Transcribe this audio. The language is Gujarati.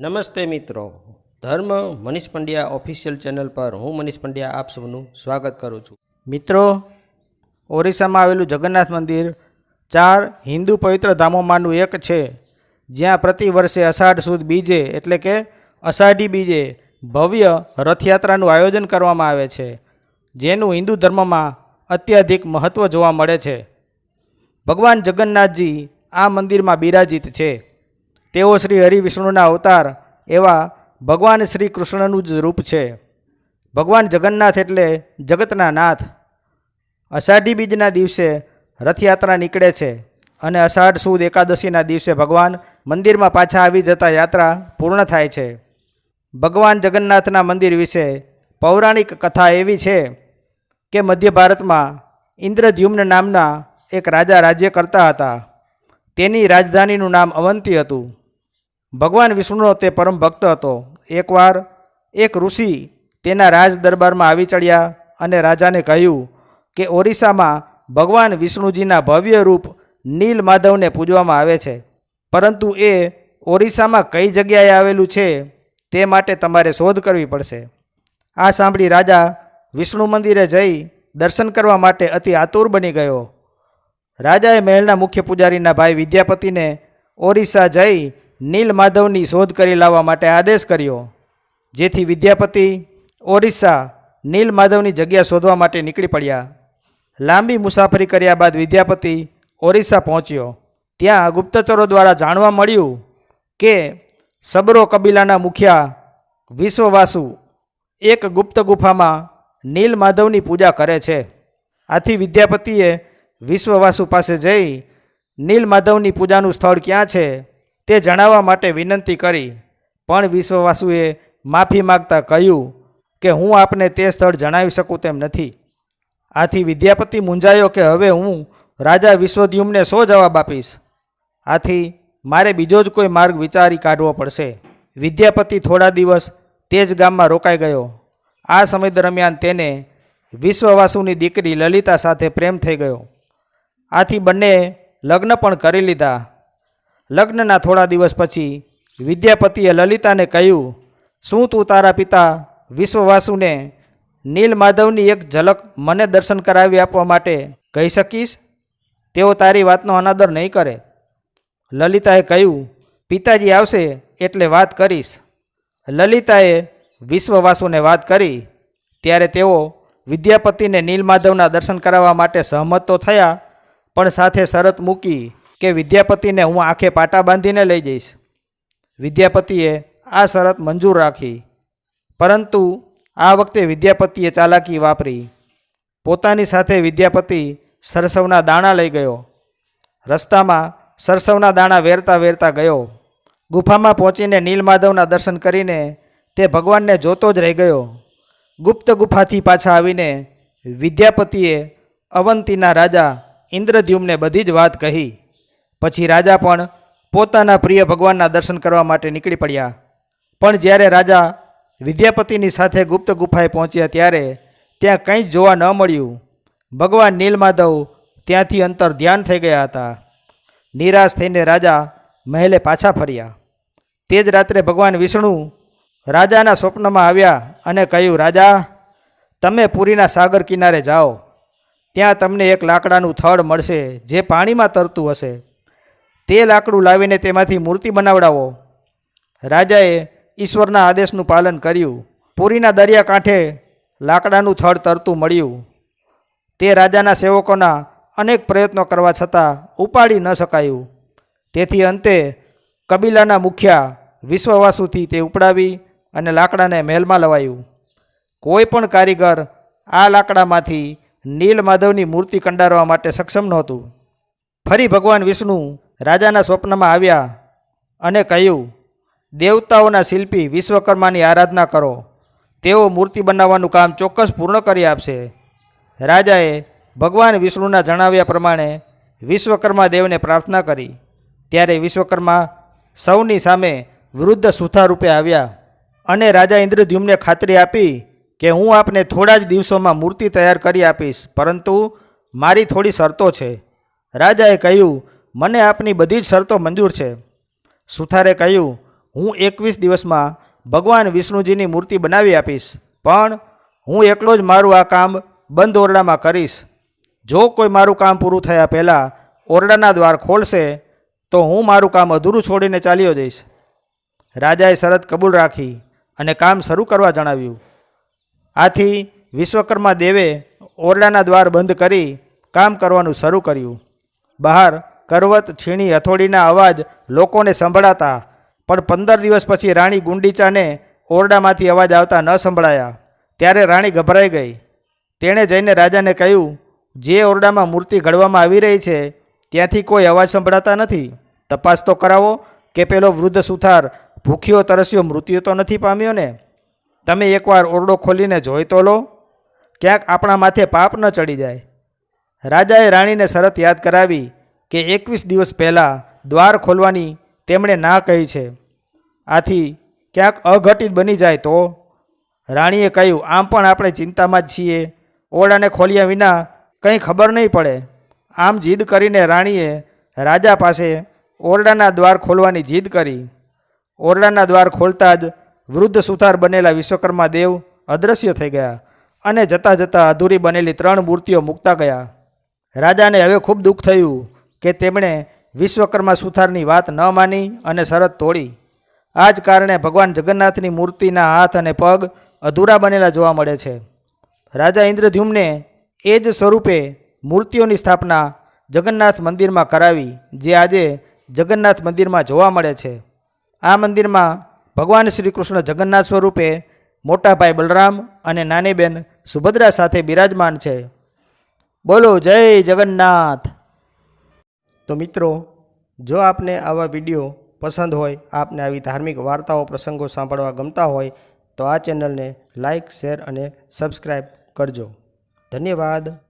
નમસ્તે મિત્રો. ધર્મ મનીષ પંડ્યા ઓફિશિયલ ચેનલ પર હું મનીષ પંડ્યા આપ સૌનું સ્વાગત કરું છું. મિત્રો, ઓરિસ્સામાં આવેલું જગન્નાથ મંદિર ચાર હિન્દુ પવિત્ર ધામોમાંનું એક છે. જ્યાં પ્રતિ વર્ષે અષાઢ સુદ બીજે, એટલે કે અષાઢી બીજે, ભવ્ય રથયાત્રાનું આયોજન કરવામાં આવે છે. જેનું હિન્દુ ધર્મમાં અત્યધિક મહત્ત્વ જોવા મળે છે. ભગવાન જગન્નાથજી આ મંદિરમાં બિરાજિત છે. તેઓ શ્રી હરિવિષ્ણુના અવતાર એવા ભગવાન શ્રી કૃષ્ણનું જ રૂપ છે. ભગવાન જગન્નાથ એટલે જગતના નાથ. અષાઢી બીજના દિવસે રથયાત્રા નીકળે છે અને અષાઢ સુદ એકાદશીના દિવસે ભગવાન મંદિરમાં પાછા આવી જતા યાત્રા પૂર્ણ થાય છે. ભગવાન જગન્નાથના મંદિર વિશે પૌરાણિક કથા એવી છે કે મધ્ય ભારતમાં ઇન્દ્રદ્યુમ્ન નામના એક રાજા રાજ્ય કરતા હતા. તેની રાજધાનીનું નામ અવંતી હતું. ભગવાન વિષ્ણુનો તે પરમ ભક્ત હતો. એકવાર એક ઋષિ તેના રાજ દરબારમાં આવી ચડ્યા અને રાજાને કહ્યું કે ઓરિસ્સામાં ભગવાન વિષ્ણુજીના ભવ્ય રૂપ નીલ માધવને પૂજવામાં આવે છે. પરંતુ એ ઓરિસ્સામાં કઈ જગ્યાએ આવેલું છે તે માટે તમારે શોધ કરવી પડશે. આ સાંભળી રાજા વિષ્ણુ મંદિરે જઈ દર્શન કરવા માટે અતિ આતુર બની ગયો. રાજાએ મહેલના મુખ્ય પૂજારીના ભાઈ વિદ્યાપતિને ઓરિસ્સા જઈ નીલ માધવની શોધ કરી લાવવા માટે આદેશ કર્યો, જેથી વિદ્યાપતિ ઓરિસ્સા નીલ માધવની જગ્યા શોધવા માટે નીકળી પડ્યા. લાંબી મુસાફરી કર્યા બાદ વિદ્યાપતિ ઓરિસ્સા પહોંચ્યો. ત્યાં ગુપ્તચરો દ્વારા જાણવા મળ્યું કે સબરો કબીલાના મુખિયા વિશ્વવાસુ એક ગુપ્ત ગુફામાં નીલ માધવની પૂજા કરે છે. આથી વિદ્યાપતિએ વિશ્વવાસુ પાસે જઈ નીલ માધવની પૂજાનું સ્થળ ક્યાં છે તે જણાવવા માટે વિનંતી કરી. પણ વિશ્વવાસુએ માફી માગતા કહ્યું કે હું આપને તે સ્થળ જણાવી શકું તેમ નથી. આથી વિદ્યાપતિ મૂંઝાયો કે હવે હું રાજા વિશ્વદ્યુમને શો જવાબ આપીશ? આથી મારે બીજો જ કોઈ માર્ગ વિચારી કાઢવો પડશે. વિદ્યાપતિ થોડા દિવસ તે જ ગામમાં રોકાઈ ગયો. આ સમય દરમિયાન તેને વિશ્વવાસુની દીકરી લલિતા સાથે પ્રેમ થઈ ગયો. આથી બંને લગ્ન પણ કરી લીધા. લગ્નના થોડા દિવસ પછી વિદ્યાપતિએ લલિતાને કહ્યું, શું તું તારા પિતા વિશ્વવાસુને નીલ માધવની એક ઝલક મને દર્શન કરાવી આપવા માટે કહી શકીશ? તેઓ તારી વાતનો અનાદર નહીં કરે. લલિતાએ કહ્યું, પિતાજી આવશે એટલે વાત કરીશ. લલિતાએ વિશ્વવાસુને વાત કરી. ત્યારે તેઓ વિદ્યાપતિને નીલમાધવના દર્શન કરાવવા માટે સહમત તો થયા પણ સાથે શરત મૂકી કે વિદ્યાપતિને હું આંખે પાટા બાંધીને લઈ જઈશ. વિદ્યાપતિએ આ શરત મંજૂર રાખી. પરંતુ આ વખતે વિદ્યાપતિએ ચાલાકી વાપરી. પોતાની સાથે વિદ્યાપતિ સરસવના દાણા લઈ ગયો. રસ્તામાં સરસવના દાણા વેરતા વેરતા ગયો. ગુફામાં પહોંચીને નીલમાધવના દર્શન કરીને તે ભગવાનને જોતો જ રહી ગયો. ગુપ્ત ગુફાથી પાછા આવીને વિદ્યાપતિએ અવંતીના રાજા ઇન્દ્રદ્યુમને બધી જ વાત કહી. પછી રાજા પણ પોતાના પ્રિય ભગવાનના દર્શન કરવા માટે નીકળી પડ્યા. પણ જ્યારે રાજા વિદ્યાપતિની સાથે ગુપ્ત ગુફાએ પહોંચ્યા ત્યારે ત્યાં કંઈ જ જોવા ન મળ્યું. ભગવાન નીલમાધવ ત્યાંથી અંતર ધ્યાન થઈ ગયા હતા. નિરાશ થઈને રાજા મહેલે પાછા ફર્યા. તે જ રાત્રે ભગવાન વિષ્ણુ રાજાના સ્વપ્નમાં આવ્યા અને કહ્યું, રાજા, તમે પુરીના સાગર કિનારે જાઓ. ત્યાં તમને એક લાકડાનું થડ મળશે, જે પાણીમાં તરતું હશે. તે લાકડું લાવીને તેમાંથી મૂર્તિ બનાવડાવો. રાજાએ ઈશ્વરના આદેશનું પાલન કર્યું. પુરીના દરિયાકાંઠે લાકડાનું થડ તરતું મળ્યું. તે રાજાના સેવકોના અનેક પ્રયત્નો કરવા છતાં ઉપાડી ન શકાયું. તેથી અંતે કબીલાના મુખ્યા વિશ્વવાસુથી તે ઉપડાવી અને લાકડાને મહેલમાં લવાયું. કોઈ પણ કારીગર આ લાકડામાંથી નીલ માધવની મૂર્તિ કંડારવા માટે સક્ષમ નહોતું. ફરી ભગવાન વિષ્ણુ રાજાના સ્વપ્નમાં આવ્યા અને કહ્યું, દેવતાઓના શિલ્પી વિશ્વકર્માની આરાધના કરો. તેઓ મૂર્તિ બનાવવાનું કામ ચોક્કસ પૂર્ણ કરી આપશે. રાજાએ ભગવાન વિષ્ણુના જણાવ્યા પ્રમાણે વિશ્વકર્મા દેવને પ્રાર્થના કરી. ત્યારે વિશ્વકર્મા સૌની સામે વૃદ્ધ સુથા રૂપે આવ્યા અને રાજા ઇન્દ્રદ્યુમને ખાતરી આપી કે હું આપને થોડા જ દિવસોમાં મૂર્તિ તૈયાર કરી આપીશ, પરંતુ મારી થોડી શરતો છે. રાજાએ કહ્યું, મને આપની બધી જ શરતો મંજૂર છે. સુથારે કહ્યું, હું એકવીસ દિવસમાં ભગવાન વિષ્ણુજીની મૂર્તિ બનાવી આપીશ, પણ હું એકલો જ મારું આ કામ બંધ ઓરડામાં કરીશ. જો કોઈ મારું કામ પૂરું થયા પહેલાં ઓરડાના દ્વાર ખોલશે, તો હું મારું કામ અધૂરું છોડીને ચાલ્યો જઈશ. રાજાએ શરત કબૂલ રાખી અને કામ શરૂ કરવા જણાવ્યું. આથી વિશ્વકર્મા દેવે ઓરડાના દ્વાર બંધ કરી કામ કરવાનું શરૂ કર્યું. બહાર કરવત છીણી હથોડીના અવાજ લોકોને સંભળાતા, પણ પંદર દિવસ પછી રાણી ગુંડીચાને ઓરડામાંથી અવાજ આવતા ન સંભળાયા. ત્યારે રાણી ગભરાઈ ગઈ. તેણે જઈને રાજાને કહ્યું, જે ઓરડામાં મૂર્તિ ઘડવામાં આવી રહી છે, ત્યાંથી કોઈ અવાજ સંભળાતા નથી. તપાસ તો કરાવો કે પેલો વૃદ્ધ સુથાર ભૂખ્યો તરસ્યો મૃત્યુ તો નથી પામ્યો ને તમે એકવાર ઓરડો ખોલીને જોઈ તો લો. ક્યાંક આપણા માથે પાપ ન ચડી જાય. રાજાએ રાણીને શરત યાદ કરાવી કે એકવીસ દિવસ પહેલાં દ્વાર ખોલવાની તેમણે ના કહી છે. આથી ક્યાંક અઘટિત બની જાય તો? રાણીએ કહ્યું, આમ પણ આપણે ચિંતામાં જ છીએ. ઓરડાને ખોલ્યા વિના કંઈ ખબર નહીં પડે. આમ જીદ કરીને રાણીએ રાજા પાસે ઓરડાના દ્વાર ખોલવાની જીદ કરી. ઓરડાના દ્વાર ખોલતા જ વૃદ્ધ સુથાર બનેલા વિશ્વકર્મા દેવ અદૃશ્ય થઈ ગયા અને જતાં જતાં અધૂરી બનેલી ત્રણ મૂર્તિઓ મૂકતા ગયા. રાજાને હવે ખૂબ દુઃખ થયું કે તેમણે વિશ્વકર્મા સુથારની વાત ન માની અને શરત તોડી. આ જ કારણે ભગવાન જગન્નાથની મૂર્તિના હાથ અને પગ અધૂરા બનેલા જોવા મળે છે. રાજા ઇન્દ્રધ્યુમને એ જ સ્વરૂપે મૂર્તિઓની સ્થાપના જગન્નાથ મંદિરમાં કરાવી, જે આજે જગન્નાથ મંદિરમાં જોવા મળે છે. આ મંદિરમાં ભગવાન શ્રી કૃષ્ણ જગન્નાથ સ્વરૂપે મોટા ભાઈ બલરામ અને નાની બેન સુભદ્રા સાથે બિરાજમાન છે. બોલો, જય જગન્નાથ. તો મિત્રો, જો આપને આવા વીડિયો પસંદ હોય, આપને આવી ધાર્મિક વાર્તાઓ, પ્રસંગો સાંભળવા ગમતા હોય, તો આ ચેનલને લાઇક શેર અને સબસ્ક્રાઈબ કરજો. ધન્યવાદ.